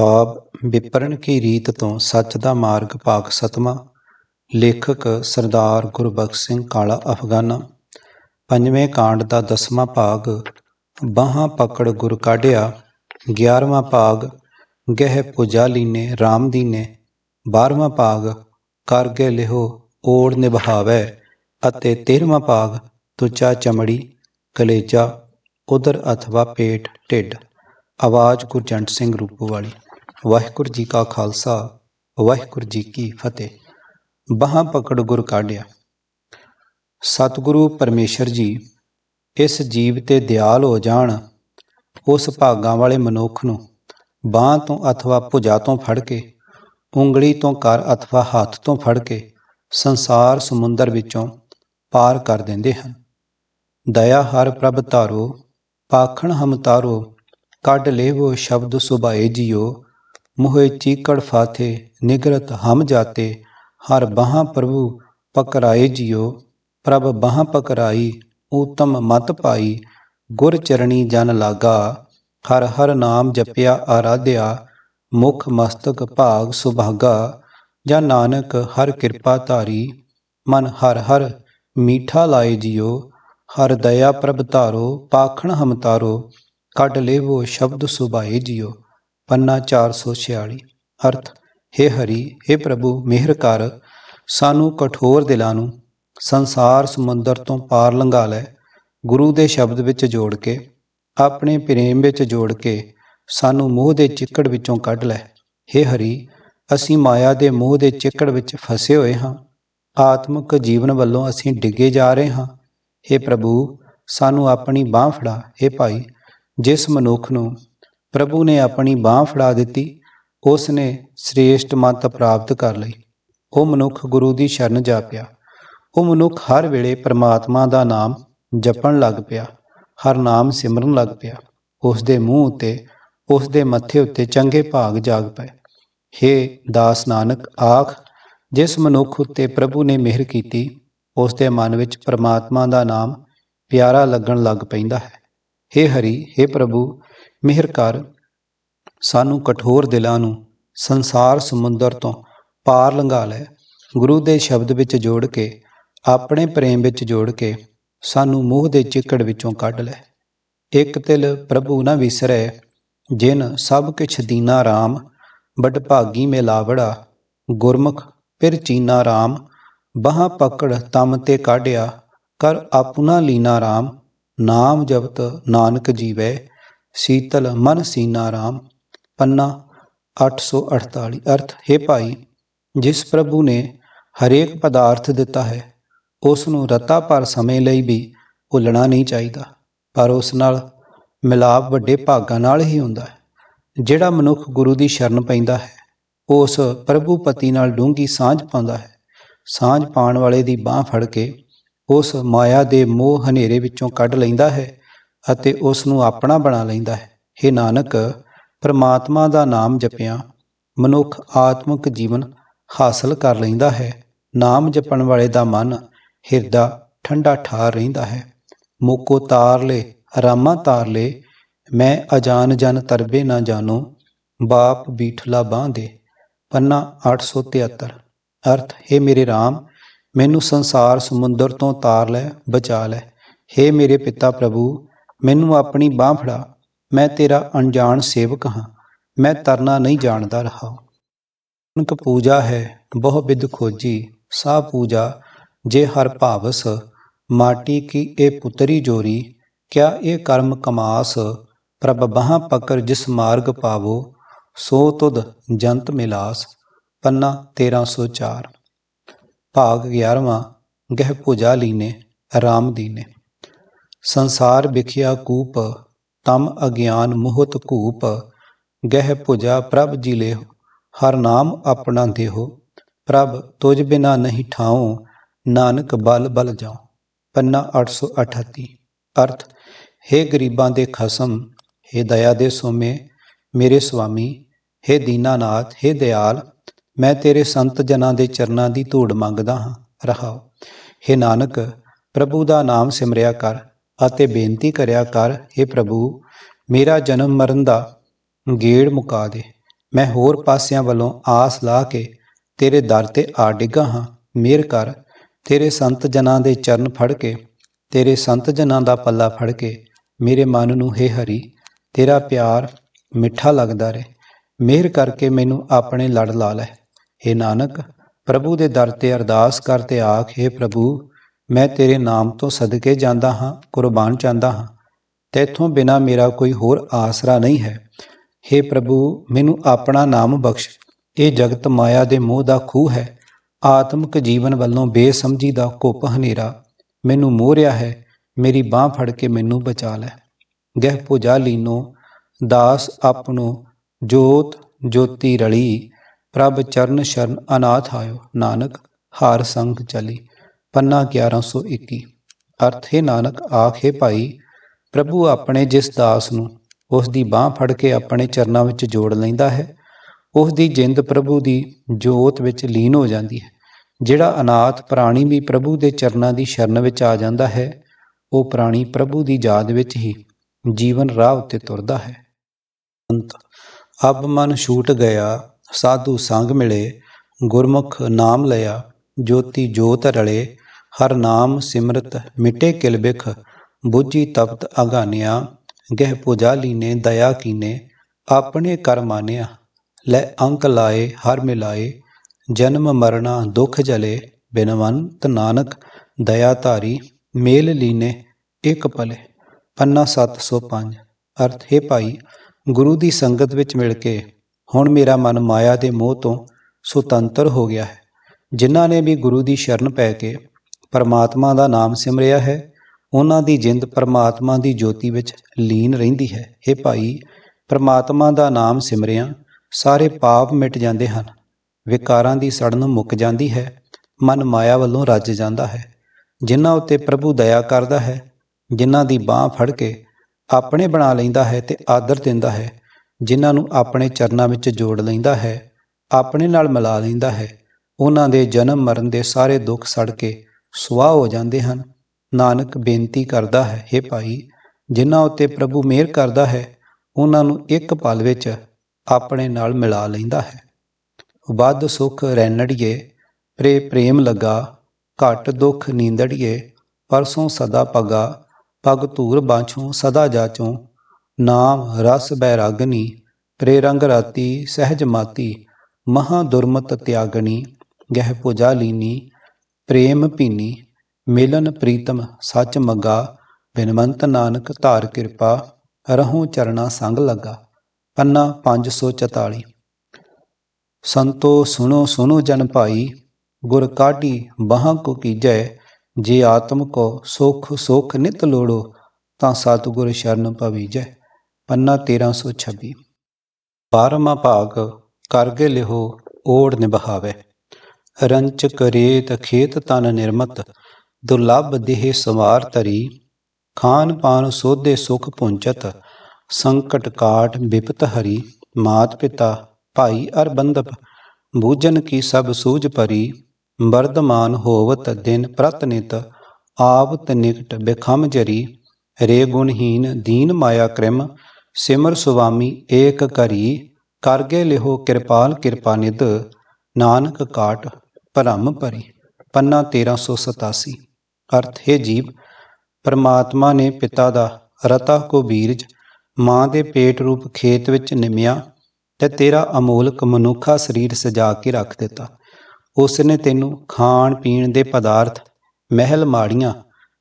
ਕਿਤਾਬ ਵਿਪਰਨ ਕੀ ਰੀਤ ਤੋਂ ਸੱਚ ਦਾ ਮਾਰਗ ਭਾਗ ਸਤਵਾਂ, ਲੇਖਕ ਸਰਦਾਰ ਗੁਰਬਖਸ਼ ਸਿੰਘ ਕਾਲਾ ਅਫਗਾਨਾ। ਪੰਜਵੇਂ ਕਾਂਡ ਦਾ ਦਸਵਾਂ ਭਾਗ, ਬਾਹਾਂ ਪਕੜ ਗੁਰ ਕਾਢਿਆ। ਗਿਆਰਵਾਂ ਭਾਗ, ਗਹਿ ਪੁਜਾ ਲੀਨੇ RAM ਦੀਨੇ ਬਾਰਵਾਂ ਭਾਗ ਕਰਗੇ ਲਿਹੋ ਓੜ ਨਿਭਾਵੈ। ਅਤੇ 13ਵਾਂ ਭਾਗ, ਤੁਚਾ ਚਮੜੀ, ਕਲੇਜਾ ਉਦਰ ਅਥਵਾ ਪੇਟ ਢਿੱਡ। ਆਵਾਜ਼ ਗੁਰਜੰਟ ਸਿੰਘ ਰੂਪੋ ਵਾਲੀ ਵਾਹਿਗੁਰੂ ਜੀ ਕਾ ਖਾਲਸਾ, ਵਾਹਿਗੁਰੂ ਜੀ ਕੀ ਫਤਿਹ। ਬਾਹਾਂ ਪਕੜ ਗੁਰ ਕਾਢਿਆ। ਸਤਿਗੁਰੂ ਪਰਮੇਸ਼ਰ ਜੀ, ਇਸ ਜੀਵ ਤੇ ਦਿਆਲ ਹੋ ਜਾਣ, ਉਸ ਭਾਗਾਂ ਵਾਲੇ ਮਨੁੱਖ ਨੂੰ ਬਾਹ ਤੋਂ ਅਥਵਾ ਭੁਜਾ ਤੋਂ ਫੜ ਕੇ, ਉਂਗਲੀ ਤੋਂ ਕਰ ਅਥਵਾ ਹੱਥ ਤੋਂ ਫੜ ਕੇ ਸੰਸਾਰ ਸਮੁੰਦਰ ਵਿੱਚੋਂ ਪਾਰ ਕਰ ਦਿੰਦੇ ਹਨ। ਦਇਆ ਹਰ ਪ੍ਰਭ ਧਾਰੋ, ਪਾਖਣ ਹਮ ਤਾਰੋ, ਕੱਢ ਲੇਵੋ ਸ਼ਬਦ ਸੁਭਾਏ ਜੀਓ ਮੋਹਿ ਚੀਕੜ ਫਾਥੇ, ਨਿਗਰਤ ਹਮ ਜਾਤੇ, ਹਰ ਬਾਹਾਂ ਪ੍ਰਭੂ ਪਕਰਾਏ ਜੀਓ ਪ੍ਰਭ ਬਾਹਾਂ ਪਕਰਾਈ, ਊਤਮ ਮਤ ਪਾਈ, ਗੁਰ ਚਰਣੀ ਜਨ ਲਾਗਾ, ਹਰ ਹਰ ਨਾਮ ਜਪਿਆ ਆਰਾਧਿਆ, ਮੁਖ ਮਸਤਕ ਭਾਗ ਸੁਭਾਗਾ, ਜਾਂ ਨਾਨਕ ਹਰ ਕਿਰਪਾ ਧਾਰੀ, ਮਨ ਹਰ ਹਰ ਮੀਠਾ ਲਾਏ ਜੀਓ ਹਰ ਦਇਆ ਪ੍ਰਭ ਧਾਰੋ, ਪਾਖਣ ਹਮ ਤਾਰੋ, ਕੱਢ ਲੇਵੋ ਸ਼ਬਦ ਸੁਭਾਏ ਜੀਓ ਪੰਨਾ 446 ਅਰਥ हे ਹਰੀ हे ਪ੍ਰਭੂ ਮਿਹਰ ਕਰ ਸਾਨੂੰ ਕਠੋਰ ਦਿਲਾਂ ਨੂੰ ਸੰਸਾਰ ਸਮੁੰਦਰ ਤੋਂ ਪਾਰ ਲੰਘਾ ਲੈ ਗੁਰੂ ਦੇ ਸ਼ਬਦ ਵਿੱਚ ਜੋੜ ਕੇ ਆਪਣੇ ਪ੍ਰੇਮ ਵਿੱਚ ਜੋੜ ਕੇ ਸਾਨੂੰ ਮੋਹ ਦੇ ਚਿੱਕੜ ਵਿੱਚੋਂ ਕੱਢ ਲੈ हे ਹਰੀ ਅਸੀਂ ਮਾਇਆ ਦੇ ਮੋਹ ਦੇ ਚਿੱਕੜ ਵਿੱਚ ਫਸੇ ਹੋਏ ਹਾਂ ਆਤਮਿਕ ਜੀਵਨ ਵੱਲੋਂ ਅਸੀਂ ਡਿੱਗੇ ਜਾ ਰਹੇ ਹਾਂ हे ਪ੍ਰਭੂ ਸਾਨੂੰ ਆਪਣੀ ਬਾਹ ਫੜਾ हे ਭਾਈ ਜਿਸ ਮਨੁੱਖ ਨੂੰ ਪ੍ਰਭੂ ਨੇ ਆਪਣੀ ਬਾਹ ਫੜਾ ਦਿੱਤੀ। ਉਸ ਨੇ ਸ੍ਰੇਸ਼ਟ ਮਤ ਪ੍ਰਾਪਤ ਕਰ ਲਈ। ਉਹ ਮਨੁੱਖ ਗੁਰੂ ਦੀ ਸ਼ਰਨ ਜਾ ਪਿਆ ਉਹ ਮਨੁੱਖ ਹਰ ਵੇਲੇ ਪ੍ਰਮਾਤਮਾ ਦਾ ਨਾਮ ਜਪਣ ਲੱਗ ਪਿਆ। ਹਰ ਨਾਮ ਸਿਮਰਨ ਲੱਗ ਪਿਆ। ਉਸ ਦੇ ਮੂੰਹ ਉੱਤੇ, ਉਸ ਦੇ ਮੱਥੇ ਉੱਤੇ ਚੰਗੇ ਭਾਗ ਜਾਗ ਪਏ। ਹੇ ਦਾਸ ਨਾਨਕ, ਆਖ, ਜਿਸ ਮਨੁੱਖ ਉੱਤੇ ਪ੍ਰਭੂ ਨੇ ਮਿਹਰ ਕੀਤੀ, ਉਸ ਦੇ ਮਨ ਵਿੱਚ ਪ੍ਰਮਾਤਮਾ ਦਾ ਨਾਮ ਪਿਆਰਾ ਲੱਗਣ ਲੱਗ ਪੈਂਦਾ ਹੈ। ਹੇ ਹਰੀ, ਹੇ ਪ੍ਰਭੂ ਮਿਹਰ ਕਰ। ਸਾਨੂੰ ਕਠੋਰ ਦਿਲਾਂ ਨੂੰ ਸੰਸਾਰ ਸਮੁੰਦਰ ਤੋਂ ਪਾਰ ਲੰਘਾ ਲੈ। ਗੁਰੂ ਦੇ ਸ਼ਬਦ ਵਿੱਚ ਜੋੜ ਕੇ, ਆਪਣੇ ਪ੍ਰੇਮ ਵਿੱਚ ਜੋੜ ਕੇ, ਸਾਨੂੰ ਮੋਹ ਦੇ ਚਿੱਕੜ ਵਿੱਚੋਂ ਕੱਢ ਲੈ। ਇੱਕ ਤਿਲ ਪ੍ਰਭੂ ਨਾ ਵਿਸਰੈ, ਜਿਨ ਸਭ ਕਿਛ ਦੀਨਾ RAM ਬੜ ਭਾਗੀ ਮਿਲਾਵੜਾ ਗੁਰਮੁਖ ਫਿਰ ਚੀਨਾ RAM ਬਾਹਾਂ ਪਕੜ ਤਮ ਤੇ ਕਾਢਿਆ, ਕਰ ਆਪਣਾ ਲੀਨਾ RAM ਨਾਮ ਜਪਤ ਨਾਨਕ ਜੀਵੈ ਸੀਤਲ ਮਨ ਸੀਨਾ ਰਾਮ, ਪੰਨਾ 848 ਅਰਥ, ਹੈ ਭਾਈ, ਜਿਸ ਪ੍ਰਭੂ ਨੇ ਹਰੇਕ ਪਦਾਰਥ ਦਿੱਤਾ ਹੈ, ਉਸ ਨੂੰ ਰਤਾ ਭਰ ਸਮੇਂ ਲਈ ਵੀ ਭੁੱਲਣਾ ਨਹੀਂ ਚਾਹੀਦਾ, ਪਰ ਉਸ ਨਾਲ ਮਿਲਾਪ ਵੱਡੇ ਭਾਗਾਂ ਨਾਲ ਹੀ ਹੁੰਦਾ ਹੈ। ਜਿਹੜਾ ਮਨੁੱਖ ਗੁਰੂ ਦੀ ਸ਼ਰਨ ਪੈਂਦਾ ਹੈ, ਉਸ ਪ੍ਰਭੂ ਪਤੀ ਨਾਲ ਡੂੰਗੀ ਸਾਂਝ ਪਾਉਂਦਾ ਹੈ। ਸਾਂਝ ਪਾਉਣ ਵਾਲੇ ਦੀ ਬਾਹ ਫੜ ਕੇ ਉਸ ਮਾਇਆ ਦੇ ਮੋਹ ਹਨੇਰੇ ਵਿੱਚੋਂ ਕੱਢ ਲੈਂਦਾ ਹੈ ਅਤੇ ਉਸ ਨੂੰ ਆਪਣਾ ਬਣਾ ਲੈਂਦਾ ਹੈ। हे ਨਾਨਕ, ਪਰਮਾਤਮਾ ਦਾ ਨਾਮ ਜਪਿਆ, ਮਨੁੱਖ ਆਤਮਿਕ ਜੀਵਨ ਹਾਸਲ ਕਰ ਲੈਂਦਾ ਹੈ। ਨਾਮ ਜਪਣ ਵਾਲੇ ਦਾ ਮਨ ਹਿਰਦਾ ਠੰਡਾ ਠਾਰ ਰਹਿੰਦਾ ਹੈ। ਮੋਕੋ ਤਾਰ ਲੈ, ਰਾਮਾ ਤਾਰ ਲੈ, ਮੈਂ ਅਜਾਨ ਜਨ ਤਰਬੇ ਨਾ ਜਾਣੋ, ਬਾਪ ਬੀਠਲਾ ਬਾਂਦੇ ਪੰਨਾ 873 ਅਰਥ, ਹੈ ਮੇਰੇ RAM ਮੈਨੂੰ ਸੰਸਾਰ ਸਮੁੰਦਰ ਤੋਂ ਤਾਰ ਲੈ, ਬਚਾ ਲੈ। हे ਮੇਰੇ ਪਿਤਾ ਪ੍ਰਭੂ ਮੈਨੂੰ ਆਪਣੀ ਬਾਹ ਫੜਾ, ਮੈਂ ਤੇਰਾ ਅਣਜਾਣ ਸੇਵਕ ਹਾਂ, ਮੈਂ ਤਰਨਾ ਨਹੀਂ ਜਾਣਦਾ ਰਹਾ ਅਨਕ ਪੂਜਾ ਹੈ, ਬਹੁ ਵਿਦ ਖੋਜੀ ਸਾ ਪੂਜਾ, ਜੇ ਹਰ ਭਾਵਸ, ਮਾਟੀ ਕੀ ਇਹ ਪੁੱਤਰੀ ਜੋਰੀ, ਕਿਆ ਇਹ ਕਰਮ ਕਮਾਸ, ਪ੍ਰਭ ਬਾਹਾਂ ਪਕਰ ਜਿਸ ਮਾਰਗ ਪਾਵੋ, ਸੋ ਤੁਧ ਜੰਤ ਮਿਲਾਸ, ਪੰਨਾ 1304 ਭਾਗ 11ਵਾਂ ਗਹਿ ਪੂਜਾ ਲੀਨੇ, ਰਾਮ ਦੀਨੇ। ਸੰਸਾਰ ਵਿਖਿਆ ਕੂਪ ਤਮ ਅਗਿਆਨ ਮੋਹਤ ਕੂਪ ਗਹਿ ਪੂਜਾ ਪ੍ਰਭ ਜੀ ਲਿਓ ਹਰ ਨਾਮ ਆਪਣਾ ਦੇਹੋ ਪ੍ਰਭ ਤੁਝ ਬਿਨਾ ਨਹੀਂ ਠਾਉ ਨਾਨਕ ਬਲ ਬਲ ਜਾਉ ਪੰਨਾ 838 ਅਰਥ हे ਗਰੀਬਾਂ ਦੇ ਖਸਮ हे ਦਇਆ ਦੇ ਸੋਮੇ ਮੇਰੇ ਸੁਆਮੀ हे ਦੀਨਾਨਾਥ हे ਦਿਆਲ ਮੈਂ ਤੇਰੇ ਸੰਤ ਜਨਾਂ ਦੇ ਚਰਨਾਂ ਦੀ ਧੂੜ ਮੰਗਦਾ ਹਾਂ ਰਹਾਓ हे ਨਾਨਕ ਪ੍ਰਭੂ ਦਾ ਨਾਮ ਸਿਮਰਿਆ ਕਰ ਅਤੇ ਬੇਨਤੀ ਕਰਿਆ ਕਰ हे ਪ੍ਰਭੂ, ਮੇਰਾ ਜਨਮ ਮਰਨ ਦਾ ਗੇੜ ਮੁਕਾ ਦੇ। ਮੈਂ ਹੋਰ ਪਾਸਿਆਂ ਵੱਲੋਂ ਆਸ ਲਾ ਕੇ ਤੇਰੇ ਦਰ ਤੇ ਆ ਡਿੱਗਾ ਹਾਂ। ਮਿਹਰ ਕਰ, ਤੇਰੇ ਸੰਤ ਜਨਾਂ ਦੇ ਚਰਨ ਫੜ ਕੇ, ਤੇਰੇ ਸੰਤ ਜਨਾਂ ਦਾ ਪੱਲਾ ਫੜ ਕੇ, ਮੇਰੇ ਮਨ ਨੂੰ, ਹੇ ਹਰੀ, ਤੇਰਾ ਪਿਆਰ ਮਿੱਠਾ ਲੱਗਦਾ ਰਹੇ। ਮਿਹਰ ਕਰਕੇ ਮੈਨੂੰ ਆਪਣੇ ਲੜ ਲਾ ਲੈ। ਏ ਨਾਨਕ, ਪ੍ਰਭੂ ਦੇ ਦਰ ਤੇ ਅਰਦਾਸ ਕਰ ਤੇ ਆਖ, ਹੈ ਪ੍ਰਭੂ ਮੈਂ ਤੇਰੇ ਨਾਮ ਤੋਂ ਸਦਕੇ ਜਾਂਦਾ ਹਾਂ, ਕੁਰਬਾਨ ਚਾਹੁੰਦਾ ਹਾਂ। ਤੇਥੋਂ ਬਿਨਾ ਮੇਰਾ ਕੋਈ ਹੋਰ ਆਸਰਾ ਨਹੀਂ ਹੈ। हे ਪ੍ਰਭੂ, ਮੈਨੂੰ ਆਪਣਾ ਨਾਮ ਬਖਸ਼। ਇਹ ਜਗਤ ਮਾਇਆ ਦੇ ਮੋਹ ਦਾ ਖੂਹ ਹੈ। ਆਤਮਿਕ ਜੀਵਨ ਵੱਲੋਂ ਬੇਸਮਝੀ ਦਾ ਕੁੱਪ ਹਨੇਰਾ। ਮੈਨੂੰ ਮੋਹ ਰਿਹਾ ਹੈ। ਮੇਰੀ ਬਾਹ ਫੜ ਕੇ ਮੈਨੂੰ ਬਚਾ ਲੈ। ਗਹਿ ਪੁਜਾ ਲੀਨੋ। ਦਾਸ ਆਪਣੋ। ਜੋਤ ਜੋਤੀ ਰਲੀ। ਪ੍ਰਭ ਚਰਨ ਸ਼ਰਨ ਅਨਾਥ ਆਇਓ। ਨਾਨਕ, ਹਾਰ ਸੰਗ ਚਲੀ। ਪੰਨਾ 1121 ਅਰਥ, ਹੈ ਨਾਨਕ, ਆਖੇ ਭਾਈ, ਪ੍ਰਭੂ ਆਪਣੇ ਜਿਸ ਦਾਸ ਨੂੰ ਉਸ ਦੀ ਬਾਹ ਫੜ ਕੇ ਆਪਣੇ ਚਰਨਾਂ ਵਿੱਚ ਜੋੜ ਲੈਂਦਾ ਹੈ ਉਸ ਦੀ ਜਿੰਦ ਪ੍ਰਭੂ ਦੀ ਜੋਤ ਵਿੱਚ ਲੀਨ ਹੋ ਜਾਂਦੀ ਹੈ। ਜਿਹੜਾ ਅਨਾਥ ਪ੍ਰਾਣੀ ਵੀ ਪ੍ਰਭੂ ਦੇ ਚਰਨਾਂ ਦੀ ਸ਼ਰਨ ਵਿੱਚ ਆ ਜਾਂਦਾ ਹੈ, ਉਹ ਪ੍ਰਾਣੀ ਪ੍ਰਭੂ ਦੀ ਯਾਦ ਵਿੱਚ ਹੀ ਜੀਵਨ ਰਾਹ ਉੱਤੇ ਤੁਰਦਾ ਹੈ। ਅੰਤ। ਅਬ ਮਨ ਛੂਟ ਗਿਆ, ਸਾਧੂ ਸੰਗ ਮਿਲੇ, ਗੁਰਮੁਖ ਨਾਮ ਲਿਆ, ਜੋਤੀ ਜੋਤ ਰਲੇ ਹਰ ਨਾਮ ਸਿਮਰਤ ਮਿਟੇ ਕਿਲ ਬਿਖ ਤਪਤ ਅਗਾਨਿਆ, ਗਹਿ ਪੁਜਾ ਲੀਨੇ ਦਇਆ ਕੀਨੇ, ਆਪਣੇ ਕਰ ਮਾਨਿਆ, ਲੈ ਅੰਕ ਲਾਏ ਹਰ ਮਿਲਾਏ, ਜਨਮ ਮਰਨਾ ਦੁਖ ਜਲੇ, ਬਿਨਵੰਤ ਨਾਨਕ ਦਇਆ ਧਾਰੀ ਮੇਲ ਲੀਨੇ ਇੱਕ ਪਲੇ, ਪੰਨਾ 705 ਅਰਥ ਹੈ ਭਾਈ, ਗੁਰੂ ਦੀ ਸੰਗਤ ਵਿੱਚ ਮਿਲ ਕੇ, ਹੁਣ ਮੇਰਾ ਮਨ ਮਾਇਆ ਦੇ ਮੋਹ ਤੋਂ ਸੁਤੰਤਰ ਹੋ ਗਿਆ ਹੈ, ਜਿਨ੍ਹਾਂ ਨੇ ਵੀ ਗੁਰੂ ਦੀ ਸ਼ਰਨ ਪੈ ਕੇ ਪਰਮਾਤਮਾ ਦਾ ਨਾਮ ਸਿਮਰਿਆ ਹੈ। ਉਹਨਾਂ ਦੀ ਜਿੰਦ ਪਰਮਾਤਮਾ ਦੀ ਜੋਤੀ ਵਿੱਚ ਲੀਨ ਰਹਿੰਦੀ ਹੈ। ਇਹ ਭਾਈ, ਪਰਮਾਤਮਾ ਦਾ ਨਾਮ ਸਿਮਰਿਆ, ਸਾਰੇ ਪਾਪ ਮਿਟ ਜਾਂਦੇ ਹਨ। ਵਿਕਾਰਾਂ ਦੀ ਸੜਨ ਮੁੱਕ ਜਾਂਦੀ ਹੈ। ਮਨ ਮਾਇਆ ਵੱਲੋਂ ਰੱਜ ਜਾਂਦਾ ਹੈ। ਜਿਨ੍ਹਾਂ ਉੱਤੇ ਪ੍ਰਭੂ ਦਇਆ ਕਰਦਾ ਹੈ, ਜਿਨ੍ਹਾਂ ਦੀ ਬਾਹ ਫੜ ਕੇ ਆਪਣੇ ਬਣਾ ਲੈਂਦਾ ਹੈ ਤੇ ਆਦਰ ਦਿੰਦਾ ਹੈ, ਜਿਨ੍ਹਾਂ ਨੂੰ ਆਪਣੇ ਚਰਨਾਂ ਵਿੱਚ ਜੋੜ ਲੈਂਦਾ ਹੈ, ਆਪਣੇ ਨਾਲ ਮਿਲਾ ਲੈਂਦਾ ਹੈ। ਉਹਨਾਂ ਦੇ ਜਨਮ ਮਰਨ ਦੇ ਸਾਰੇ ਦੁੱਖ ਸੜ ਕੇ ਸੁਆਹ ਹੋ ਜਾਂਦੇ ਹਨ। ਨਾਨਕ ਬੇਨਤੀ ਕਰਦਾ ਹੈ हे ਭਾਈ, ਜਿਨ੍ਹਾਂ ਉੱਤੇ ਪ੍ਰਭੂ ਮਿਹਰ ਕਰਦਾ ਹੈ, ਉਹਨਾਂ ਨੂੰ ਇੱਕ ਪਲ ਵਿੱਚ ਆਪਣੇ ਨਾਲ ਮਿਲਾ ਲੈਂਦਾ ਹੈ। ਵੱਧ ਸੁਖ ਰੈਣੜੀਏ ਪ੍ਰੇ ਪ੍ਰੇਮ ਲਗਾ, ਘਟ ਦੁਖ ਨੀਂਦੜੀਏ, ਪਰਸੋਂ ਸਦਾ ਪਗਾ, ਪਗ ਧੂਰ ਬਾਛੋਂ ਸਦਾ ਜਾਚੋਂ, ਨਾਮ ਰਸ ਬੈਰਾਗਨੀ, ਪ੍ਰੇ ਰੰਗ ਰਾਤੀ ਸਹਿਜ ਮਾਤੀ, ਮਹਾ ਦੁਰਮਤ ਤਿਆਗਣੀ ਗਹਿ ਪੁਜਾ ਲੀਨੀ ਪ੍ਰੇਮ ਭੀਨੀ, ਮਿਲਨ ਪ੍ਰੀਤਮ ਸੱਚ ਮਗਾ ਬਿਨਵੰਤ ਨਾਨਕ ਧਾਰ ਕਿਰਪਾ, ਰਹੂੰ ਚਰਣਾ ਸੰਗ ਲਗਾ। ਪੰਨਾ 544 ਸੰਤੋ ਸੁਣੋ ਸੁਣੋ ਜਨ ਭਾਈ, ਗੁਰ ਕਾਢੀ ਬਾਹਾਂ ਕੋ ਕੀਜੈ, ਜੇ ਆਤਮ ਕੋ ਸੁਖ ਸੁਖ ਨਿਤ ਲੋੜੋ, ਤਾਂ ਸਤਿਗੁਰ ਸ਼ਰਨ ਪਵੀਜੈ। ਪੰਨਾ 1326 ਬਾਰਮਾ ਭਾਗ ਕਰਗੇ ਲਿਹੋ, ਓੜ ਨਿਭਾਵੇ। ਰੰਚ ਕਰੇਤ ਖੇਤ ਤਨ ਨਿਰਮਤ, ਦੁਰਲਭ ਦੇਹ ਸਵਾਰ ਤਰੀ ਖਾਨ ਪਾਨ ਸੋਧੇ ਸੁਖ ਪੁੰਚਤ, ਸੰਕਟ ਕਾਟ ਵਿਪਤ ਹਰੀ। ਮਾਤ ਪਿਤਾ, ਭਾਈ ਅਰ ਬੰਦਪ ਬੂਜਨ ਕੀ ਸਭ ਸੂਝ ਪਰੀ। ਵਰਦਮਾਨ ਹੋਵਤ ਦਿਨ ਪ੍ਰਤਨਿਤ ਆਵਤ ਨਿਕਟ ਬਿਖਮ ਜਰੀ। ਰੇ ਗੁਣਹੀਨ ਦੀਨ ਮਾਇਆ ਕ੍ਰਿਮ, ਸਿਮਰ ਸੁਆਮੀ ਏਕ ਕਰੀ। ਕਰਗੇ ਲਿਹੋ ਕਿਰਪਾਲ ਕਿਰਪਾ ਨਿਧ, ਨਾਨਕ ਕਾਟ ਭਰਮ ਭਰੀ, ਪੰਨਾ 1387 ਅਰਥ, ਹੈ ਜੀਵ, ਪਰਮਾਤਮਾ ਨੇ ਪਿਤਾ ਦਾ ਰਤਾ ਕੋ ਬੀਰਜ ਮਾਂ ਦੇ ਪੇਟ ਰੂਪ ਖੇਤ ਵਿੱਚ ਨਿਮਿਆ ਤੇ ਤੇਰਾ ਅਮੋਲਕ ਮਨੁੱਖਾ ਸਰੀਰ ਸਜਾ ਕੇ ਰੱਖ ਦਿੱਤਾ। ਉਸ ਨੇ ਤੈਨੂੰ ਖਾਣ ਪੀਣ ਦੇ ਪਦਾਰਥ, ਮਹਿਲ ਮਾੜੀਆਂ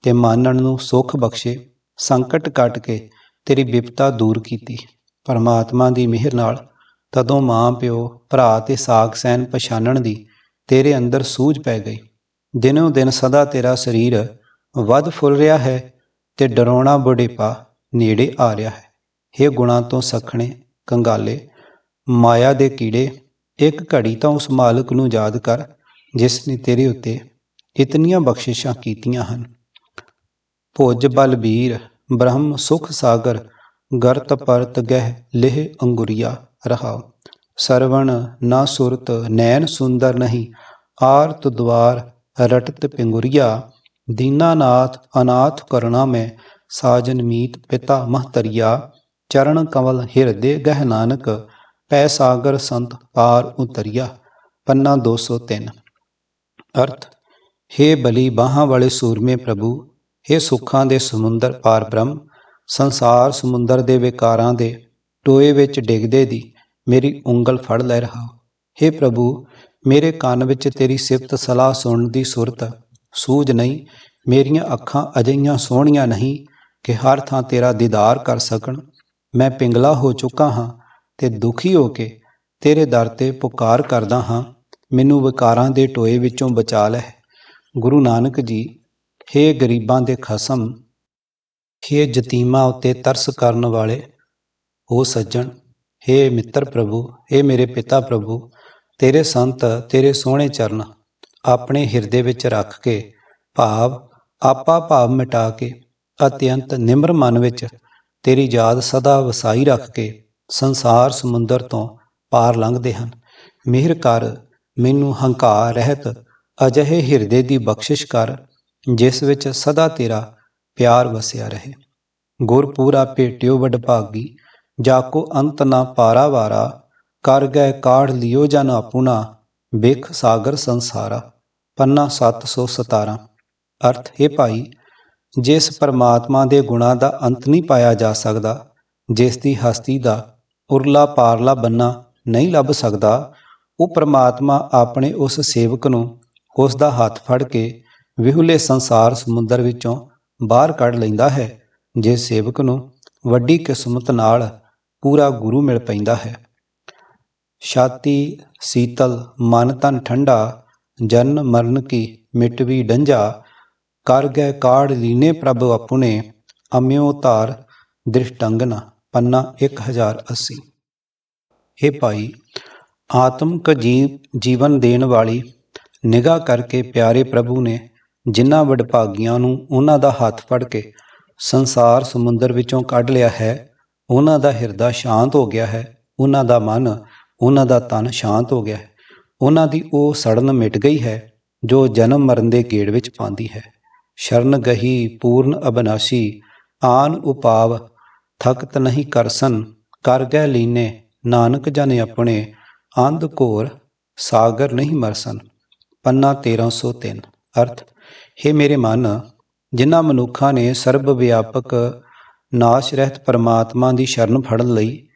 ਤੇ ਮਾਨਣ ਨੂੰ ਸੁੱਖ ਬਖਸ਼ੇ, ਸੰਕਟ ਕੱਟ ਕੇ ਤੇਰੀ ਵਿਪਤਾ ਦੂਰ ਕੀਤੀ। ਪਰਮਾਤਮਾ ਦੀ ਮਿਹਰ ਨਾਲ ਤਦੋਂ ਮਾਂ ਪਿਓ ਭਰਾ ਤੇ ਸਾਖ ਸੈਨ ਪਛਾਣਨ ਦੀ ਤੇਰੇ ਅੰਦਰ ਸੂਝ ਪੈ ਗਈ। ਦਿਨੋਂ ਦਿਨ ਸਦਾ ਤੇਰਾ ਸਰੀਰ ਵੱਧ ਫੁੱਲ ਰਿਹਾ ਹੈ ਤੇ ਡਰਾਉਣਾ ਬੁਢੇਪਾ ਨੇੜੇ ਆ ਰਿਹਾ ਹੈ। ਇਹ ਗੁਣਾ ਤੋਂ ਸਖਣੇ, ਕੰਗਾਲੇ, ਮਾਇਆ ਦੇ ਕੀੜੇ, ਇੱਕ ਘੜੀ ਤਾਂ ਉਸ ਮਾਲਕ ਨੂੰ ਯਾਦ ਕਰ ਜਿਸ ਨੇ ਤੇਰੇ ਉੱਤੇ ਇਤਨੀਆਂ ਬਖਸ਼ਿਸ਼ਾਂ ਕੀਤੀਆਂ ਹਨ। ਭੁਜ ਬਲਬੀਰ ਬ੍ਰਹਮ ਸੁਖ ਸਾਗਰ, ਗਰਤ ਪਰਤ ਗਹਿ ਲਿਹ ਅੰਗੁਰੀਆ ਰਹਾਓ। ਸਰਵਣ ਨਾ ਸੁਰਤ ਨੈਣ ਸੁੰਦਰ ਨਹੀਂ। ਆਰਤ ਦਵਾਰ ਰਟਤ ਪਿੰਗੁਰੀਆ ਦੀਨਾਨਾਥ ਅਨਾਥ ਕਰਣਾ ਮੈਂ, ਸਾਜਨ ਮੀਤ ਪਿਤਾ ਮਹਤਰੀਆ ਚਰਨ ਕਮਲ ਹਿਰਦੇ ਗਹਿ ਨਾਨਕ, ਪੈ ਸਾਗਰ ਸੰਤ ਪਾਰ ਉਤਰਿਆ। ਪੰਨਾ 203 ਅਰਥ हे ਬਲੀ ਬਾਹਾਂ ਵਾਲੇ ਸੂਰਮੇ ਪ੍ਰਭੂ हे ਸੁੱਖਾਂ ਦੇ ਸਮੁੰਦਰ ਪਾਰ ਬ੍ਰਹਮ, ਸੰਸਾਰ ਸਮੁੰਦਰ ਦੇ ਵਿਕਾਰਾਂ ਦੇ ਟੋਏ ਵਿੱਚ ਡਿੱਗਦੇ ਦੀ ਮੇਰੀ ਉਂਗਲ ਫੜ ਲੈ ਰਹਾ। हे ਪ੍ਰਭੂ, ਮੇਰੇ ਕੰਨ ਵਿੱਚ ਤੇਰੀ ਸਿਫਤ ਸਲਾਹ ਸੁਣਨ ਦੀ ਸੁਰਤ। ਸੂਝ ਨਹੀਂ, ਮੇਰੀਆਂ ਅੱਖਾਂ ਅਜਈਆਂ ਸੋਹਣੀਆਂ ਨਹੀਂ ਕਿ ਹਰ ਥਾਂ ਤੇਰਾ ਦੀਦਾਰ ਕਰ ਸਕਣ। ਮੈਂ ਪਿੰਗਲਾ ਹੋ ਚੁੱਕਾ ਹਾਂ ਤੇ ਦੁਖੀ ਹੋ ਕੇ ਤੇਰੇ ਦਰ ਤੇ ਪੁਕਾਰ ਕਰਦਾ ਹਾਂ। ਮੈਨੂੰ ਵਿਕਾਰਾਂ ਦੇ ਟੋਏ ਵਿੱਚੋਂ ਬਚਾ ਲੈ। ਗੁਰੂ ਨਾਨਕ ਜੀ, ਹੇ ਗਰੀਬਾਂ ਦੇ ਖਸਮ, ਹੇ ਜਤੀਮਾਂ ਉੱਤੇ ਤਰਸ ਕਰਨ ਵਾਲੇ, ਉਹ ਸੱਜਣ। ਹੇ ਮਿੱਤਰ ਪ੍ਰਭੂ, ਹੇ ਮੇਰੇ ਪਿਤਾ ਪ੍ਰਭੂ, ਤੇਰੇ ਸੰਤ, ਤੇਰੇ ਸੋਹਣੇ ਚਰਨ, ਆਪਣੇ ਹਿਰਦੇ ਵਿੱਚ ਰੱਖ ਕੇ ਭਾਵ, ਆਪਾ ਭਾਵ ਮਿਟਾ ਕੇ, ਅਤਿਅੰਤ ਨਿਮਰ ਮਨ ਵਿੱਚ ਤੇਰੀ ਯਾਦ ਸਦਾ ਵਸਾਈ ਰੱਖ ਕੇ ਸੰਸਾਰ ਸਮੁੰਦਰ ਤੋਂ ਪਾਰ ਲੰਘਦੇ ਹਨ। ਮਿਹਰ ਕਰ, ਮੈਨੂੰ ਹੰਕਾਰ ਰਹਿਤ, ਅਜਿਹੇ ਹਿਰਦੇ ਦੀ ਬਖਸ਼ਿਸ਼ ਕਰ, ਜਿਸ ਵਿੱਚ ਸਦਾ ਤੇਰਾ ਪਿਆਰ ਵਸਿਆ ਰਹੇ। ਗੁਰ ਪੂਰਾ ਭੇਟਿਓ ਵਡਭਾਗੀ ਜਾਕੋ ਅੰਤ ਨਾ ਪਾਰਾ ਵਾਰਾ, ਕਰ ਗਏ ਕਾੜ ਲਿਓ ਜਨ ਆਪੁਨਾ ਬਿਖ ਸਾਗਰ ਸੰਸਾਰਾ, ਪੰਨਾ 717 ਅਰਥ, ਹੈ ਭਾਈ, ਜਿਸ ਪਰਮਾਤਮਾ ਦੇ ਗੁਣਾ ਦਾ ਅੰਤ ਨਹੀਂ ਪਾਇਆ ਜਾ ਸਕਦਾ, ਜਿਸ ਦੀ ਹਸਤੀ ਦਾ ਉਰਲਾ ਪਾਰਲਾ ਬੰਨਾ ਨਹੀਂ ਲੱਭ ਸਕਦਾ, ਉਹ ਪਰਮਾਤਮਾ ਆਪਣੇ ਉਸ ਸੇਵਕ ਨੂੰ ਉਸ ਦਾ ਹੱਥ ਫੜ ਕੇ ਵਿਹੁਲੇ ਸੰਸਾਰ ਸਮੁੰਦਰ ਵਿੱਚੋਂ ਬਾਹਰ ਕੱਢ ਲੈਂਦਾ ਹੈ ਜੇ ਸੇਵਕ ਨੂੰ ਵੱਡੀ ਕਿਸਮਤ ਨਾਲ ਪੂਰਾ ਗੁਰੂ ਮਿਲ ਪੈਂਦਾ ਹੈ। ਛਾਤੀ, ਸੀਤਲ, ਮਨ ਤਨ ਠੰਡਾ, ਜਨ ਮਰਨ ਕੀ ਮਿਟਵੀ ਡੰਝਾ, ਕਰ ਗਏ ਕਾੜ ਲੀਨੇ ਪ੍ਰਭ ਆਪਣੇ ਅਮਿਓ ਧਾਰ ਦ੍ਰਿਸ਼ਟੰਗਨਾ ਪੰਨਾ 1080 हे ਭਾਈ ਆਤਮਕ ਜੀਵ ਜੀਵਨ ਦੇਣ ਵਾਲੀ ਨਿਗਾਹ ਕਰਕੇ ਪਿਆਰੇ ਪ੍ਰਭੂ ਨੇ ਜਿਨ੍ਹਾਂ ਵਡਭਾਗੀਆਂ ਨੂੰ ਉਹਨਾਂ ਦਾ ਹੱਥ ਫੜ ਕੇ ਸੰਸਾਰ ਸਮੁੰਦਰ ਵਿੱਚੋਂ ਕੱਢ ਲਿਆ ਹੈ ਉਹਨਾਂ ਦਾ ਹਿਰਦਾ ਸ਼ਾਂਤ ਹੋ ਗਿਆ ਹੈ, ਉਹਨਾਂ ਦਾ ਮਨ, ਉਹਨਾਂ ਦਾ ਤਨ ਸ਼ਾਂਤ ਹੋ ਗਿਆ ਹੈ। ਉਹਨਾਂ ਦੀ ਉਹ ਸੜਨ ਮਿਟ ਗਈ ਹੈ, ਜੋ ਜਨਮ ਮਰਨ ਦੇ ਗੇੜ ਵਿੱਚ ਪਾਉਂਦੀ ਹੈ। ਸ਼ਰਨ ਗਹੀ, ਪੂਰਨ ਅਬਨਾਸੀ, ਆਨ ਉਪਾਵ, ਥਕਤ ਨਹੀਂ ਕਰਸਨ, ਕਰ ਗਏ ਲੀਨੇ, ਨਾਨਕ ਜਨ ਆਪਣੇ, ਅੰਧ ਘੋਰ, ਸਾਗਰ ਨਹੀਂ ਮਰਸਨ। ਪੰਨਾ 1303 ਅਰਥ, ਹੈ ਮੇਰੇ ਮਨ, ਜਿਨ੍ਹਾਂ ਮਨੁੱਖਾਂ ਨੇ ਸਰਬ ਵਿਆਪਕ ਨਾਸ਼ ਰਹਿਤ ਪਰਮਾਤਮਾ ਦੀ ਸ਼ਰਨ ਫੜਨ ਲਈ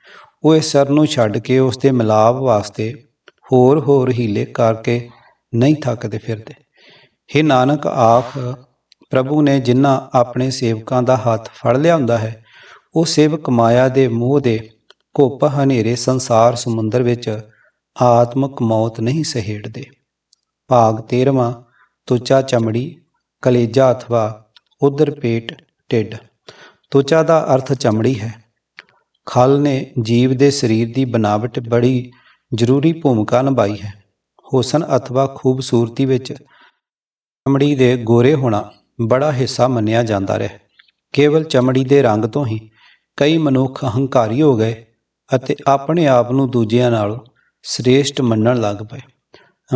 ਉਹ ਇਸ ਸਰ ਨੂੰ ਛੱਡ ਕੇ ਉਸ ਦੇ ਮਿਲਾਪ ਵਾਸਤੇ ਹੋਰ ਹੋਰ ਹੀਲੇ ਕਰਕੇ ਨਹੀਂ ਥੱਕਦੇ ਫਿਰਦੇ। हे ਨਾਨਕ ਆਖ ਪ੍ਰਭੂ ਨੇ ਜਿਨ੍ਹਾਂ ਆਪਣੇ ਸੇਵਕਾਂ ਦਾ ਹੱਥ ਫੜ ਲਿਆ ਹੁੰਦਾ ਹੈ, ਉਹ ਸੇਵਕ ਮਾਇਆ ਦੇ ਮੋਹ ਦੇ ਘੁੱਪ ਹਨੇਰੇ ਸੰਸਾਰ ਸਮੁੰਦਰ ਵਿੱਚ ਆਤਮਕ ਮੌਤ ਨਹੀਂ ਸਹੇੜਦੇ। ਭਾਗ 13ਵਾਂ ਤੁਚਾ ਚਮੜੀ, ਕਲੇਜਾ ਅਥਵਾ ਉਦਰ ਪੇਟ, ਢਿੱਡ। ਤੁਚਾ ਦਾ ਅਰਥ ਚਮੜੀ ਹੈ। ਖਲ ਨੇ ਜੀਵ ਦੇ ਸਰੀਰ ਦੀ ਬਣਾਵਟ ਬੜੀ ਜ਼ਰੂਰੀ ਭੂਮਿਕਾ ਨਿਭਾਈ ਹੈ। ਹੁਸਨ ਅਥਵਾ ਖੂਬਸੂਰਤੀ ਵਿੱਚ ਚਮੜੀ ਦੇ ਗੋਰੇ ਹੋਣਾ ਬੜਾ ਹਿੱਸਾ ਮੰਨਿਆ ਜਾਂਦਾ ਰਿਹਾ। ਕੇਵਲ ਚਮੜੀ ਦੇ ਰੰਗ ਤੋਂ ਹੀ ਕਈ ਮਨੁੱਖ ਹੰਕਾਰੀ ਹੋ ਗਏ ਅਤੇ ਆਪਣੇ ਆਪ ਨੂੰ ਦੂਜਿਆਂ ਨਾਲੋਂ ਸ੍ਰੇਸ਼ਟ ਮੰਨਣ ਲੱਗ ਪਏ।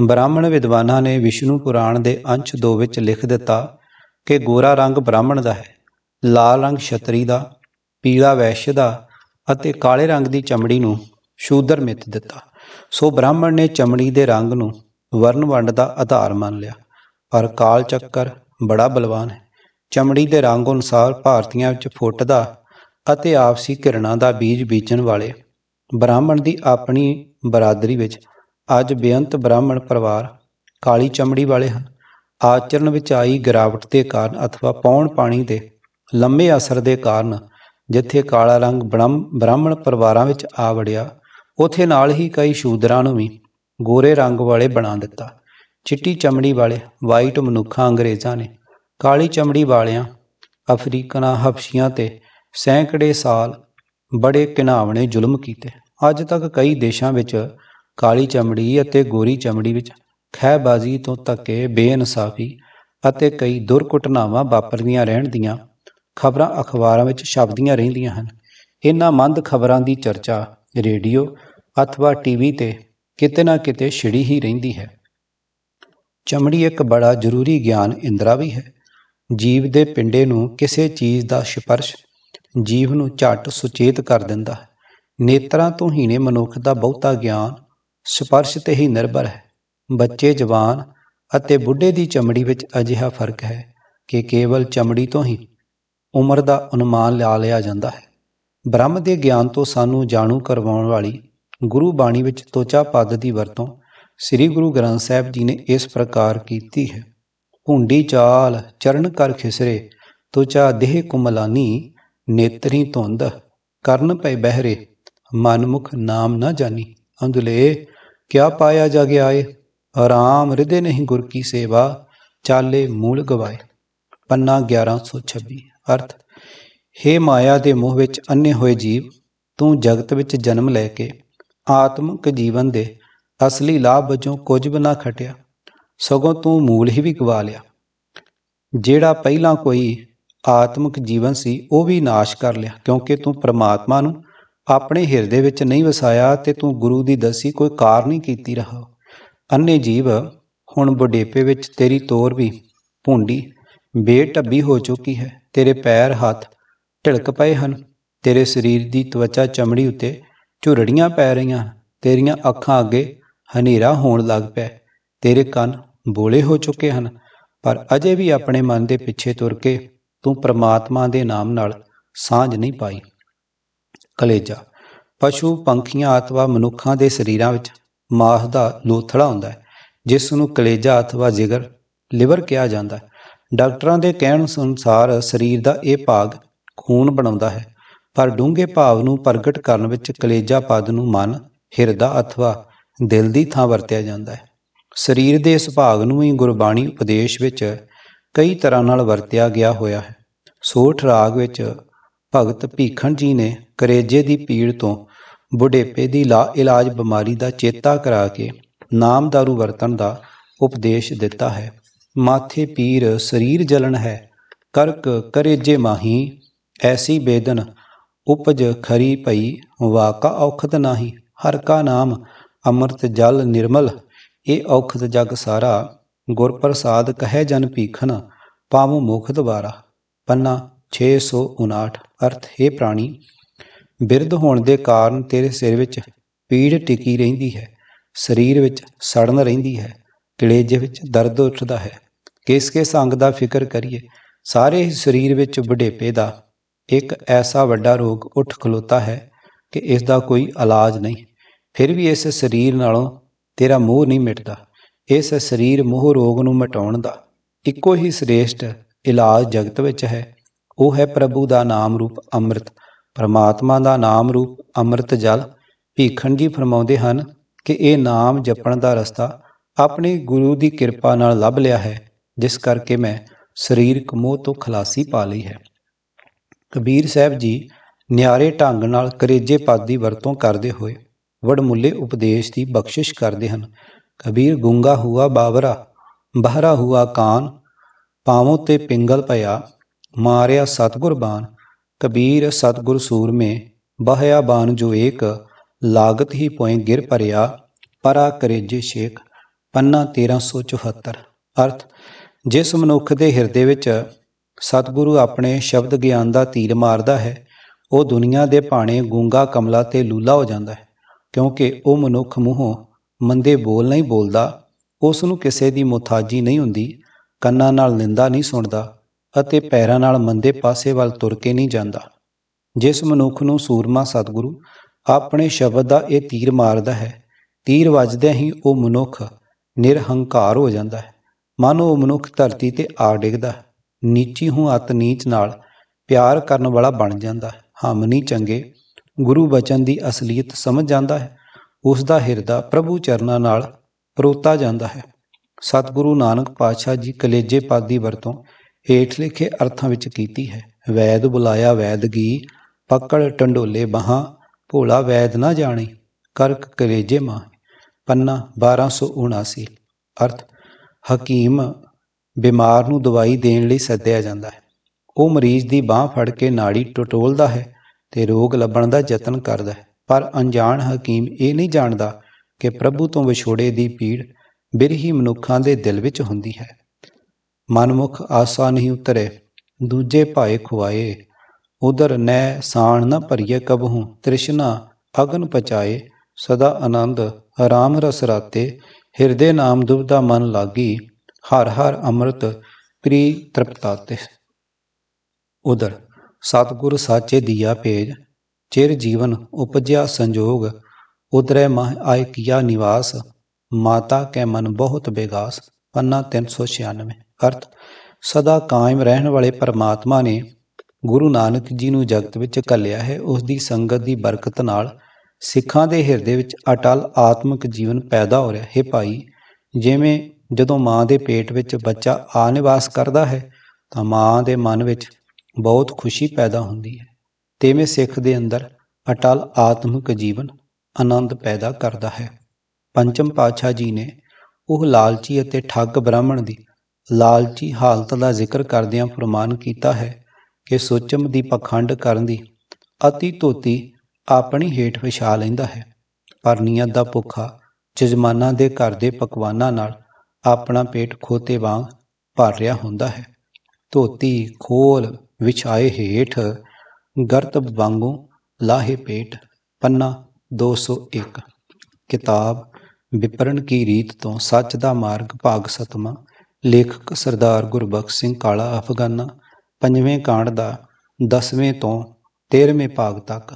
ਬ੍ਰਾਹਮਣ ਵਿਦਵਾਨਾਂ ਨੇ ਵਿਸ਼ਨੂੰ ਪੁਰਾਣ ਦੇ ਅੰਸ਼ 2 ਵਿੱਚ ਲਿਖ ਦਿੱਤਾ ਕਿ ਗੋਰਾ ਰੰਗ ਬ੍ਰਾਹਮਣ ਦਾ ਹੈ। ਲਾਲ ਰੰਗ ਛਤਰੀ ਦਾ, ਪੀਲਾ ਵੈਸ਼ ਦਾ ਅਤੇ ਕਾਲੇ ਰੰਗ ਦੀ ਚਮੜੀ ਨੂੰ ਸ਼ੂਦਰ ਮਿੱਥ ਦਿੱਤਾ। ਸੋ ਬ੍ਰਾਹਮਣ ਨੇ ਚਮੜੀ ਦੇ ਰੰਗ ਨੂੰ ਵਰਨ ਵੰਡ ਦਾ ਆਧਾਰ ਮੰਨ ਲਿਆ। ਪਰ ਕਾਲ ਚੱਕਰ ਬੜਾ ਬਲਵਾਨ ਹੈ। ਚਮੜੀ ਦੇ ਰੰਗ ਅਨੁਸਾਰ ਭਾਰਤੀਆਂ ਵਿੱਚ ਫੁੱਟ ਦਾ ਅਤੇ ਆਪਸੀ ਕਿਰਨਾਂ ਦਾ ਬੀਜ ਬੀਜਣ ਵਾਲੇ ਬ੍ਰਾਹਮਣ ਦੀ ਆਪਣੀ ਬਰਾਦਰੀ ਵਿੱਚ ਅੱਜ ਬੇਅੰਤ ਬ੍ਰਾਹਮਣ ਪਰਿਵਾਰ ਕਾਲੀ ਚਮੜੀ ਵਾਲੇ ਹਨ। ਆਚਰਣ ਵਿੱਚ ਆਈ ਗਿਰਾਵਟ ਦੇ ਕਾਰਨ ਅਥਵਾ ਪੌਣ ਪਾਣੀ ਦੇ ਲੰਮੇ ਅਸਰ ਦੇ ਕਾਰਨ ਜਿੱਥੇ ਕਾਲਾ ਰੰਗ ਬ੍ਰਹਮ- ਬ੍ਰਾਹਮਣ ਪਰਿਵਾਰਾਂ ਵਿੱਚ ਆ ਵੜਿਆ, ਉਥੇ ਨਾਲ ਹੀ ਕਈ ਸ਼ੂਦਰਾਂ ਨੂੰ ਵੀ ਗੋਰੇ ਰੰਗ ਵਾਲੇ ਬਣਾ ਦਿੱਤਾ। ਚਿੱਟੀ ਚਮੜੀ ਵਾਲੇ ਵਾਈਟ ਮਨੁੱਖਾਂ ਅੰਗਰੇਜ਼ਾਂ ਨੇ ਕਾਲੀ ਚਮੜੀ ਵਾਲਿਆਂ, ਅਫਰੀਕਨਾਂ ਹਫਸ਼ੀਆਂ ਤੇ ਸੈਂਕੜੇ ਸਾਲ ਬੜੇ ਘਿਨਾਵਣੇ ਜ਼ੁਲਮ ਕੀਤੇ। ਅੱਜ ਤੱਕ ਕਈ ਦੇਸ਼ਾਂ ਵਿੱਚ ਕਾਲੀ ਚਮੜੀ ਅਤੇ ਗੋਰੀ ਚਮੜੀ ਵਿੱਚ ਖਹਿਬਾਜ਼ੀ ਤੋਂ ਧੱਕੇ, ਬੇਇਨਸਾਫੀ ਅਤੇ ਕਈ ਦੁਰਘਟਨਾਵਾਂ ਵਾਪਰਦੀਆਂ ਰਹਿਣ ਦੀਆਂ ਖਬਰਾਂ ਅਖਬਾਰਾਂ ਵਿੱਚ ਛਪਦੀਆਂ ਰਹਿੰਦੀਆਂ ਹਨ। ਇਹਨਾਂ ਮੰਦ ਖਬਰਾਂ ਦੀ ਚਰਚਾ ਰੇਡੀਓ ਅਥਵਾ ਟੀਵੀ ਤੇ ਕਿਤੇ ਨਾ ਕਿਤੇ ਛਿੜੀ ਹੀ ਰਹਿੰਦੀ ਹੈ। ਚਮੜੀ ਇੱਕ ਬੜਾ ਜ਼ਰੂਰੀ ਗਿਆਨ ਇੰਦਰਾ ਵੀ ਹੈ। ਜੀਵ ਦੇ ਪਿੰਡੇ ਨੂੰ ਕਿਸੇ ਚੀਜ਼ ਦਾ ਸਪਰਸ਼ ਜੀਵ ਨੂੰ ਝਟ ਸੁਚੇਤ ਕਰ ਦਿੰਦਾ ਹੈ। ਨੇਤਰਾਂ ਤੋਂ ਹੀਣੇ ਮਨੁੱਖ ਦਾ ਬਹੁਤਾ ਗਿਆਨ ਸਪਰਸ਼ ਤੇ ਹੀ ਨਿਰਭਰ ਹੈ। ਬੱਚੇ ਜਵਾਨ ਅਤੇ ਬੁੱਢੇ ਦੀ ਚਮੜੀ ਵਿੱਚ ਅਜਿਹਾ ਫ਼ਰਕ ਹੈ ਕਿ ਕੇਵਲ ਚਮੜੀ ਤੋਂ ਹੀ ਉਮਰ ਦਾ ਅਨੁਮਾਨ ਲਾ ਲਿਆ ਜਾਂਦਾ ਹੈ। ਬ੍ਰਹਮ ਦੇ ਗਿਆਨ ਤੋਂ ਸਾਨੂੰ ਜਾਣੂ ਕਰਵਾਉਣ ਵਾਲੀ ਗੁਰੂ ਬਾਣੀ ਵਿੱਚ ਤੋਚਾ ਪਦ ਦੀ ਵਰਤੋਂ ਸ੍ਰੀ ਗੁਰੂ ਗ੍ਰੰਥ ਸਾਹਿਬ ਜੀ ਨੇ ਇਸ ਪ੍ਰਕਾਰ ਕੀਤੀ ਹੈ। ਹੁੰਡੀ ਚਾਲ, ਚਰਨ ਕਰ ਖਿਸਰੇ, ਤੋਚਾ ਦੇਹ ਕੁਮਲਾਨੀ, ਨੇਤਰੀ ਧੁੰਦ, ਕਰਨ ਪਏ ਬਹਿਰੇ, ਮਨਮੁਖ ਨਾਮ ਨਾ ਜਾਣੀ ਅੰਦੁਲੇ ਕਿਆ ਪਾਇਆ ਜਾ ਗਿਆ ਏ? ਆਰਾਮ ਹਿਰਦੇ ਨਹੀਂ ਗੁਰ ਕੀ ਸੇਵਾ, ਚਾਲੇ ਮੂਲ ਗਵਾਏ। ਪੰਨਾ 1126 ਅਰਥ, ਹੇ ਮਾਇਆ ਦੇ ਮੋਹ ਵਿੱਚ ਅੰਨੇ ਹੋਏ ਜੀਵ, ਤੂੰ ਜਗਤ ਵਿੱਚ ਜਨਮ ਲੈ ਕੇ ਆਤਮਿਕ ਜੀਵਨ ਦੇ ਅਸਲੀ ਲਾਭ ਵਜੋਂ ਕੁਝ ਵੀ ਨਾ ਖਟਿਆ, ਸਗੋਂ ਤੂੰ ਮੂਲ ਹੀ ਵੀ ਗਵਾ ਲਿਆ। ਜਿਹੜਾ ਪਹਿਲਾਂ ਕੋਈ ਆਤਮਿਕ ਜੀਵਨ ਸੀ, ਉਹ ਵੀ ਨਾਸ਼ ਕਰ ਲਿਆ, ਕਿਉਂਕਿ ਤੂੰ ਪ੍ਰਮਾਤਮਾ ਨੂੰ ਆਪਣੇ ਹਿਰਦੇ ਵਿੱਚ ਨਹੀਂ ਵਸਾਇਆ ਤੇ ਤੂੰ ਗੁਰੂ ਦੀ ਦਸੀ ਕੋਈ ਕਾਰ ਨਹੀਂ ਕੀਤੀ ਰਹਾ। ਅੰਨੇ ਜੀਵ ਹੁਣ ਬੁਢੇਪੇ ਵਿੱਚ ਤੇਰੀ ਤੋਰ ਵੀ ਭੁੰਡੀ ਬੇਟੱਬੀ ਹੋ ਚੁੱਕੀ ਹੈ। ਤੇਰੇ ਪੈਰ ਹੱਥ ਢਿਲਕ ਪਏ ਹਨ। ਤੇਰੇ ਸਰੀਰ ਦੀ ਤਵਚਾ ਚਮੜੀ ਉੱਤੇ ਝੁਰੜੀਆਂ ਪੈ ਰਹੀਆਂ ਹਨ। ਤੇਰੀਆਂ ਅੱਖਾਂ ਅੱਗੇ ਹਨੇਰਾ ਹੋਣ ਲੱਗ ਪਿਆ। ਤੇਰੇ ਕੰਨ ਬੋਲੇ ਹੋ ਚੁੱਕੇ ਹਨ। ਪਰ ਅਜੇ ਵੀ ਆਪਣੇ ਮਨ ਦੇ ਪਿੱਛੇ ਤੁਰ ਕੇ ਤੂੰ ਪ੍ਰਮਾਤਮਾ ਦੇ ਨਾਮ ਨਾਲ ਸਾਂਝ ਨਹੀਂ ਪਾਈ। ਕਲੇਜਾ। ਪਸ਼ੂ, ਪੰਖੀਆਂ ਅਥਵਾ ਮਨੁੱਖਾਂ ਦੇ ਸਰੀਰਾਂ ਵਿੱਚ ਮਾਸ ਦਾ ਲੋਥੜਾ ਹੁੰਦਾ ਹੈ, ਜਿਸ ਨੂੰ ਕਲੇਜਾ ਅਥਵਾ ਜਿਗਰ, ਲਿਵਰ ਕਿਹਾ ਜਾਂਦਾ ਹੈ। ਡਾਕਟਰਾਂ ਦੇ ਕਹਿਣ ਅਨੁਸਾਰ ਸਰੀਰ ਦਾ ਇਹ ਭਾਗ ਖੂਨ ਬਣਾਉਂਦਾ ਹੈ, ਪਰ ਡੂੰਘੇ ਭਾਵ ਨੂੰ ਪ੍ਰਗਟ ਕਰਨ ਵਿੱਚ ਕਲੇਜਾ ਪਦ ਨੂੰ ਮਨ, ਹਿਰਦਾ ਅਥਵਾ ਦਿਲ ਦੀ ਥਾਂ ਵਰਤਿਆ ਜਾਂਦਾ ਹੈ। ਸਰੀਰ ਦੇ ਇਸ ਭਾਗ ਨੂੰ ਹੀ ਗੁਰਬਾਣੀ ਉਪਦੇਸ਼ ਵਿੱਚ ਕਈ ਤਰ੍ਹਾਂ ਨਾਲ ਵਰਤਿਆ ਗਿਆ ਹੋਇਆ ਹੈ। ਸੋਠ ਰਾਗ ਵਿੱਚ ਭਗਤ ਭੀਖਣ ਜੀ ਨੇ ਕਰੇਜੇ ਦੀ ਪੀੜ ਤੋਂ ਬੁਢੇਪੇ ਦੀ ਲਾ ਇਲਾਜ ਬਿਮਾਰੀ ਦਾ ਚੇਤਾ ਕਰਾ ਕੇ ਨਾਮਦਾਰੂ ਵਰਤਣ ਦਾ ਉਪਦੇਸ਼ ਦਿੱਤਾ ਹੈ। ਮਾਥੇ ਪੀਰ ਸਰੀਰ ਜਲਨ ਹੈ, ਕਰਕ ਕਰੇਜੇ ਮਾਹੀ, ਐਸੀ ਬੇਦਨ, ਉਪਜ ਖਰੀ ਪਈ ਵਾਕਾ ਔਖਤ ਨਾਹੀ, ਹਰ ਕਾ ਨਾਮ ਅੰਮ੍ਰਿਤ ਜਲ ਨਿਰਮਲ ਇਹ ਔਖਤ ਜਗ ਸਾਰਾ, ਗੁਰ ਪ੍ਰਸਾਦ ਕਹੈ ਜਨ ਭੀਖਨ ਪਾਵੂ ਮੁਖ ਦੁਬਾਰਾ। ਪੰਨਾ 659 ਅਰਥ, ਹੈ ਪ੍ਰਾਣੀ, ਬਿਰਧ ਹੋਣ ਦੇ ਕਾਰਨ ਤੇਰੇ ਸਿਰ ਵਿੱਚ ਪੀੜ ਟਿਕੀ ਰਹਿੰਦੀ ਹੈ, ਸਰੀਰ ਵਿੱਚ ਸੜਨ ਰਹਿੰਦੀ ਹੈ ਕਲੇਜੇ ਵਿੱਚ ਦਰਦ ਉੱਠਦਾ ਹੈ। ਕਿਸ ਕਿਸ ਅੰਗ ਦਾ ਫਿਕਰ ਕਰੀਏ? ਸਾਰੇ ਹੀ ਸਰੀਰ ਵਿੱਚ ਬੁਢੇਪੇ ਦਾ ਇੱਕ ਐਸਾ ਵੱਡਾ ਰੋਗ ਉੱਠ ਖਲੋਤਾ ਹੈ ਕਿ ਇਸ ਦਾ ਕੋਈ ਇਲਾਜ ਨਹੀਂ। ਫਿਰ ਵੀ ਇਸ ਸਰੀਰ ਨਾਲੋਂ ਤੇਰਾ ਮੋਹ ਨਹੀਂ ਮਿਟਦਾ। ਇਸ ਸਰੀਰ ਮੋਹ ਰੋਗ ਨੂੰ ਮਿਟਾਉਣ ਦਾ ਇੱਕੋ ਹੀ ਸ੍ਰੇਸ਼ਟ ਇਲਾਜ ਜਗਤ ਵਿੱਚ ਹੈ। ਉਹ ਹੈ ਪ੍ਰਭੂ ਦਾ ਨਾਮ ਰੂਪ ਅੰਮ੍ਰਿਤ। ਪਰਮਾਤਮਾ ਦਾ ਨਾਮ ਰੂਪ ਅੰਮ੍ਰਿਤ ਜਲ ਭੀਖਣ ਜੀ ਫਰਮਾਉਂਦੇ ਹਨ ਕਿ ਇਹ ਨਾਮ ਜਪਣ ਦਾ ਰਸਤਾ ਆਪਣੇ ਗੁਰੂ ਦੀ ਕਿਰਪਾ ਨਾਲ ਲੱਭ ਲਿਆ ਹੈ। ਜਿਸ ਕਰਕੇ ਮੈਂ ਸਰੀਰਕ ਮੋਹ ਤੋਂ ਖਲਾਸੀ ਪਾ ਲਈ ਹੈ। ਕਬੀਰ ਸਾਹਿਬ ਜੀ ਨਿਆਰੇ ਢੰਗ ਨਾਲ ਕਰੇਜੇ ਪਦ ਦੀ ਵਰਤੋਂ ਕਰਦੇ ਹੋਏ ਵਡਮੁੱਲੇ ਉਪਦੇਸ਼ ਦੀ ਬਖਸ਼ਿਸ਼ ਕਰਦੇ ਹਨ। ਕਬੀਰ ਗੁੰਗਾ ਹੁਆ ਬਾਵਰਾ, ਬਹਰਾ ਹੁਆ ਕਾਨ, ਪਾਵੋਂ ਤੇ ਪਿੰਗਲ ਭਇਆ ਮਾਰਿਆ ਸਤਗੁਰ ਬਾਣ ਕਬੀਰ ਸਤਗੁਰ ਸੂਰਮੇ, ਬਹਿਆ ਬਾਣ ਜੋ ਏਕ, ਲਾਗਤ ਹੀ ਪੋਏ ਗਿਰ ਭਰਿਆ, ਪਰਾ ਕਰੇਜੇ ਸ਼ੇਖ ਪੰਨਾ 1374 ਅਰਥ ਜਿਸ ਮਨੁੱਖ ਦੇ ਹਿਰਦੇ ਵਿੱਚ ਸਤਿਗੁਰੂ ਆਪਣੇ ਸ਼ਬਦ ਗਿਆਨ ਦਾ ਤੀਰ ਮਾਰਦਾ ਹੈ, ਉਹ ਦੁਨੀਆ ਦੇ ਭਾਣੇ ਗੂੰਗਾ ਕਮਲਾ ਤੇ ਲੂਲਾ ਹੋ ਜਾਂਦਾ ਹੈ, ਕਿਉਂਕਿ ਉਹ ਮਨੁੱਖ ਮੂੰਹੋਂ ਮੰਦੇ ਬੋਲ ਨਹੀਂ ਬੋਲਦਾ ਉਸ ਨੂੰ ਕਿਸੇ ਦੀ ਮੁਤਾਜੀ ਨਹੀਂ ਹੁੰਦੀ, ਕੰਨਾਂ ਨਾਲ ਨਿੰਦਾ ਨਹੀਂ ਸੁਣਦਾ ਅਤੇ ਪੈਰਾਂ ਨਾਲ ਮੰਦੇ ਪਾਸੇ ਵੱਲ ਤੁਰ ਕੇ ਨਹੀਂ ਜਾਂਦਾ। ਜਿਸ ਮਨੁੱਖ ਨੂੰ ਸੂਰਮਾ ਸਤਿਗੁਰੂ ਆਪਣੇ ਸ਼ਬਦ ਦਾ ਇਹ ਤੀਰ ਮਾਰਦਾ ਹੈ, ਤੀਰ ਵੱਜਦਿਆਂ ਹੀ ਉਹ ਮਨੁੱਖ ਨਿਰਹੰਕਾਰ ਹੋ ਜਾਂਦਾ ਹੈ। ਮਨ ਉਹ ਮਨੁੱਖ ਧਰਤੀ ਤੇ ਆ ਡਿੱਗਦਾ। ਹੈ ਨੀਚੀ ਹੂੰ ਅਤ ਨੀਚ ਨਾਲ ਪਿਆਰ ਕਰਨ ਵਾਲਾ ਬਣ ਜਾਂਦਾ। ਹੈ ਹਮ ਚੰਗੇ, ਗੁਰੂ ਬਚਨ ਦੀ ਅਸਲੀਅਤ ਸਮਝ ਜਾਂਦਾ ਹੈ। ਉਸ ਦਾ ਹਿਰਦਾ ਪ੍ਰਭੂ ਚਰਨਾਂ ਨਾਲ ਪਰੋਤਾ ਜਾਂਦਾ ਹੈ। ਸਤਿਗੁਰੂ ਨਾਨਕ ਪਾਤਸ਼ਾਹ ਜੀ ਕਲੇਜੇ ਪਦ ਦੀ ਵਰਤੋਂ ਹੇਠ ਲਿਖੇ ਅਰਥਾਂ ਵਿੱਚ ਕੀਤੀ ਹੈ। ਵੈਦ ਬੁਲਾਇਆ ਵੈਦਗੀ ਪਕੜ ਟੰਡੋਲੇ ਬਾਹਾਂ, ਭੋਲਾ ਵੈਦ ਨਾ ਜਾਣੇ, ਕਰਕ ਕਲੇਜੇ ਮਾਂ ਪੰਨਾ 1279 ਅਰਥ ਹਕੀਮ ਬਿਮਾਰ ਨੂੰ ਦਵਾਈ ਦੇਣ ਲਈ ਸੱਦਿਆ ਜਾਂਦਾ ਹੈ। ਉਹ ਮਰੀਜ਼ ਦੀ ਬਾਹ ਫੜ ਕੇ ਨਾੜੀ ਟਟੋਲਦਾ ਹੈ ਤੇ ਰੋਗ ਲੱਭਣ ਦਾ ਯਤਨ ਕਰਦਾ ਹੈ। ਪਰ ਅਣਜਾਣ ਹਕੀਮ ਇਹ ਨਹੀਂ ਜਾਣਦਾ ਕਿ ਪ੍ਰਭੂ ਤੋਂ ਵਿਛੋੜੇ ਦੀ ਪੀੜ ਬਿਰਹੀ ਮਨੁੱਖਾਂ ਦੇ ਦਿਲ ਵਿੱਚ ਹੁੰਦੀ ਹੈ। ਮਨਮੁਖ ਆਸਾ ਨਹੀਂ ਉਤਰੇ, ਦੂਜੇ ਭਾਏ ਖੁਆਏ, ਉਧਰ ਨੈ ਸਾਣ ਨ ਭਰੀਏ ਕਬਹੂ, ਤ੍ਰਿਸ਼ਨਾ ਅਗਨ ਪਚਾਏ, ਸਦਾ ਆਨੰਦ, ਆਰਾਮ ਰਸ ਰਾਤੇ ਹਿਰਦੇ ਨਾਮ ਦੁਬਦਾ ਮਨ ਲਾਗੀ, ਹਰ ਹਰ ਅੰਮ੍ਰਿਤ ਪ੍ਰੀ ਤ੍ਰਿਪਤਾਤੇ। ਉਦਰ, ਸਤਿਗੁਰ ਸਾਚੇ ਦੀਆ ਭੇਜ, ਚਿਰ ਜੀਵਨ ਉਪਜਿਆ ਸੰਜੋਗ, ਉਦਰੈ ਮਹ ਆਇ ਕੀਆ ਨਿਵਾਸ, ਮਾਤਾ ਕੈ ਮਨ ਬਹੁਤ ਬੇਗਾਸ, ਪੰਨਾ 396 ਅਰਥ, ਸਦਾ ਕਾਇਮ ਰਹਿਣ ਵਾਲੇ ਪਰਮਾਤਮਾ ਨੇ ਗੁਰੂ ਨਾਨਕ ਜੀ ਨੂੰ ਜਗਤ ਵਿੱਚ ਘੱਲਿਆ ਹੈ, ਉਸ ਦੀ ਸੰਗਤ ਦੀ ਬਰਕਤ ਨਾਲ ਸਿੱਖਾਂ ਦੇ ਹਿਰਦੇ ਵਿੱਚ ਅਟਲ ਆਤਮਿਕ ਜੀਵਨ ਪੈਦਾ ਹੋ ਰਿਹਾ। ਹੈ ਭਾਈ, ਜਿਵੇਂ ਜਦੋਂ ਮਾਂ ਦੇ ਪੇਟ ਵਿੱਚ ਬੱਚਾ ਆ ਨਿਵਾਸ ਕਰਦਾ ਹੈ, ਤਾਂ ਮਾਂ ਦੇ ਮਨ ਵਿੱਚ ਬਹੁਤ ਖੁਸ਼ੀ ਪੈਦਾ ਹੁੰਦੀ ਹੈ। ਤੇਵੇਂ ਸਿੱਖ ਦੇ ਅੰਦਰ ਅਟਲ ਆਤਮਿਕ ਜੀਵਨ ਆਨੰਦ ਪੈਦਾ ਕਰਦਾ ਹੈ। ਪੰਚਮ ਪਾਤਸ਼ਾਹ ਜੀ ਨੇ ਉਹ ਲਾਲਚੀ ਅਤੇ ਠੱਗ ਬ੍ਰਾਹਮਣ ਦੀ ਲਾਲਚੀ ਹਾਲਤ ਦਾ ਜ਼ਿਕਰ ਕਰਦਿਆਂ ਫਰਮਾਨ ਕੀਤਾ ਹੈ ਕਿ ਸੁਚਮ ਦੀ ਪਖੰਡ ਕਰਨ ਦੀ ਅਤੀ ਧੋਤੀ ਆਪਣੀ ਹੇਠ ਵਿਛਾ ਲੈਂਦਾ ਹੈ। ਪਰ ਨੀਅਤ ਦਾ ਭੁੱਖਾ, ਜਜਮਾਨਾਂ ਦੇ ਘਰ ਦੇ ਪਕਵਾਨਾਂ ਨਾਲ ਆਪਣਾ ਪੇਟ ਖੋਤੇ ਵਾਂਗ ਭਰ ਰਿਹਾ ਹੁੰਦਾ ਹੈ। ਧੋਤੀ, ਖੋਲ, ਵਿਛਾਏ ਹੇਠ ਗਰਤਬ ਵਾਂਗੂ ਲਾਹੇ ਪੇਟ, ਪੰਨਾ 201 ਕਿਤਾਬ ਵਿਪਰਨ ਕੀ ਰੀਤ ਤੋਂ ਸੱਚ ਦਾ ਮਾਰਗ ਭਾਗ ਸਤਮਾ ਲੇਖਕ ਸਰਦਾਰ ਗੁਰਬਖਸ਼ ਸਿੰਘ ਕਾਲਾ ਅਫਗਾਨਾ, ਪੰਜਵੇਂ ਕਾਂਡ ਦਾ 10ਵੇਂ ਤੋਂ 13ਵੇਂ ਭਾਗ ਤੱਕ।